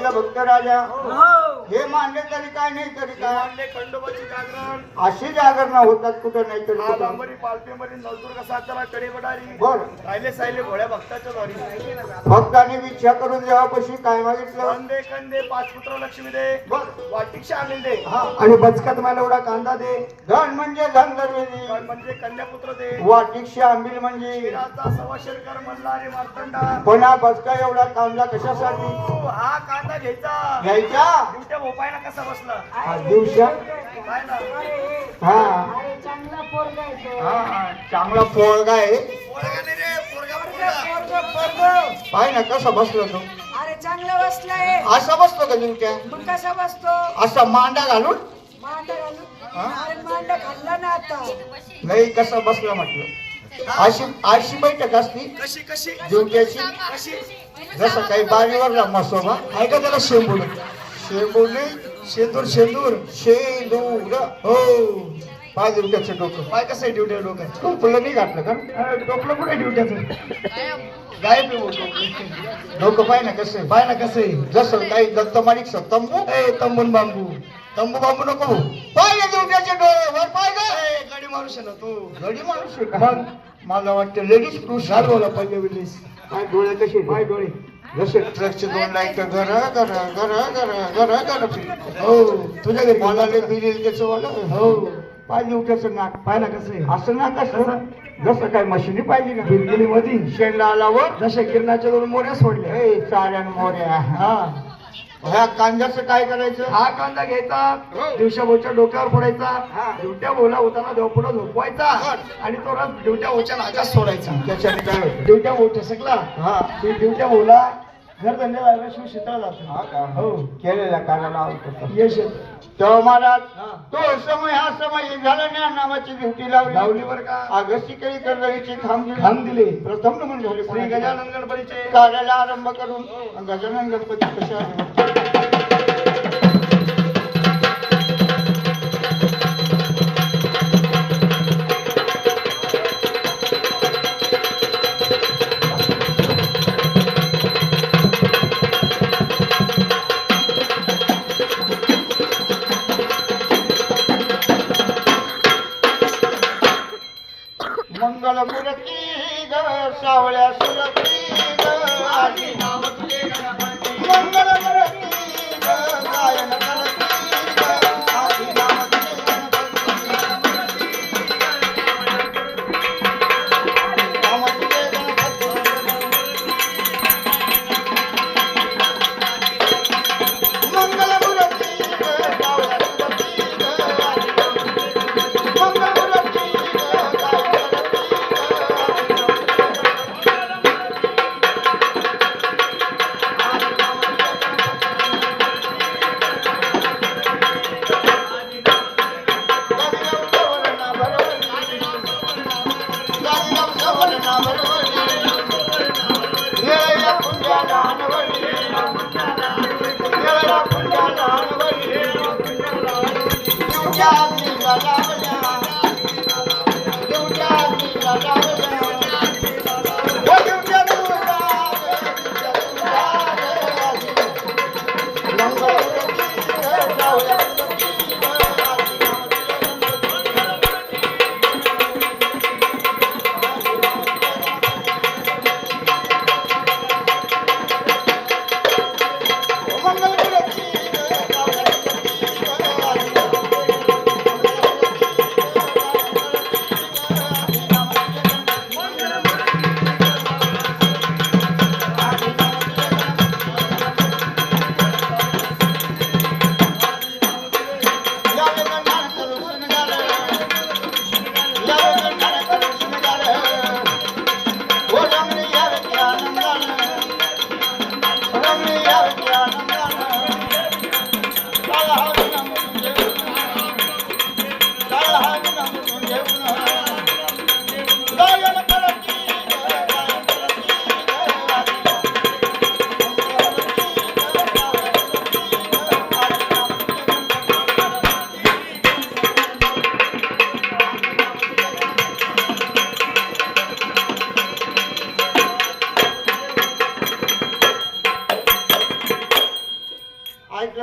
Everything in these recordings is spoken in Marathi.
भक्त राजा. हो. हे मानले तरी काय नाही तरी काय? मानले खंडोबाची जागरण. अशी जागरणा होतात कुठं नाही तरी हा कुठं. लांबरी पालखीमध्ये नवदुर्ग सातारा कडे बडारी बर. राहिले साहिले घोड्या भक्ताच्या द्वारी. भक्ताने विचार करून देवापाशी काय मागितलं? कंदे कंदे पाच पुत्र लक्ष्मी दे बर. वाटिक शामिल दे हा आणि बचकात मला एवढा कांदा दे. धन म्हणजे धन दरवेदी कण म्हणजे कन्यापुत्र दे. वाटिकशी आंबील म्हणजे. शिराचा सव्वा शेरकर मार्तंडा. पण हा बसका एवढा कांदा कशासाठी? ओ, हा कांदा घ्यायचा. घ्यायचा? दिवट्या भोपायला कसा बसला? हा, दिवसा? काय ना हा चांगला पोरगा आहे तो. हा हा, चांगला पोळगा आहे. पोरगा नाही रे पोरगा पोरगा. पाय ना कसा बसलो तो? अरे चांगला बसलाय असा बसतो का मग कसा बसतो? असा मांडा घालून? मांडा घालून? अरे मांडा खाल्ला ना आता. नाही कसा बसला म्हटलं? अशी अशी बैठक असती. कशी कशी? दिवट्याची कशी? जसं काही बारीवर मसोबा ऐका त्याला शेंबूड नाही शेंदूर शेंदूर शेंदूर हो. पाय दिवट्याचं डोकं. पाय कसं आहे ड्युटी डोकं? टोपलं नाही घातलं का? डोकलं कुठे ड्युट्याचं गायब आहे डोकं. पाय ना कसं आहे. पाय ना कसं आहे? जसं काही दत्त माणिक तंबू? ए तंबून बांबू. तंबू बांबू नको. पाय ना दिवट्याचे डोळे. वर पाय का ए, गाडी मारू ना तू. गडी माणूस का? मला वाटतं लेडीज पुरुष घाल बोला पहिले विलीस पाय डोळे कसे पाय डोळे. जसे ट्रकचे दोन लाइट घर घर घर घर घर घर हो तुझ्या घरी मला लय बिल त्याचं वाला? हो. पाय दिवट्याचं नाक. ना कसं असं नाक असं जसं काय मशिनी पाहिजे का? बिलगिली मधी. शेणला आल्यावर जशा किरणाच्या दोन मोऱ्या सोडल्या. ए चाऱ्यान मोऱ्या. हा. ह्या कांद्याचं काय करायचं? हा कांदा घ्यायचा. हो. दिवसाभोच्या डोक्यावर हा. फोडायचा दिवट्या बोला होताना देवपुढं झोपवायचा. आणि तो रस दिवट्या ओच्या नाकात सोडायचा. त्याच्याने काय होतं? दिवट्या ओच्या सकला हा. ती दिवट्या बोला घर धंदे लागला शिव शीतळ हा जातो का? हो. केलेल्या कानाला यश येतं. तेव्हा महाराज हा. तो समय हा समय हे झाला ना नामाची ड्युटी लावली. लावली बर का? आगस्ती काही कर्दळीची खांब दिली. खांब दिली. प्रथम नमन झाले श्री गजानन गणपतीचे. कार्याला आरंभ करून गजानन गणपती कसे मंगल मूर्ती ग सावळ्या सुरती ग आधी नाव तुझे गणपती. मंगल मूर्ती ग गायन मंगल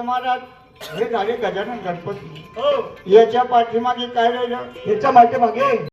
महाराज? हे झाले गजानन गणपती. हो. याच्या पाठीमागे काय राहिलं? ह्याच्या मागे मागे.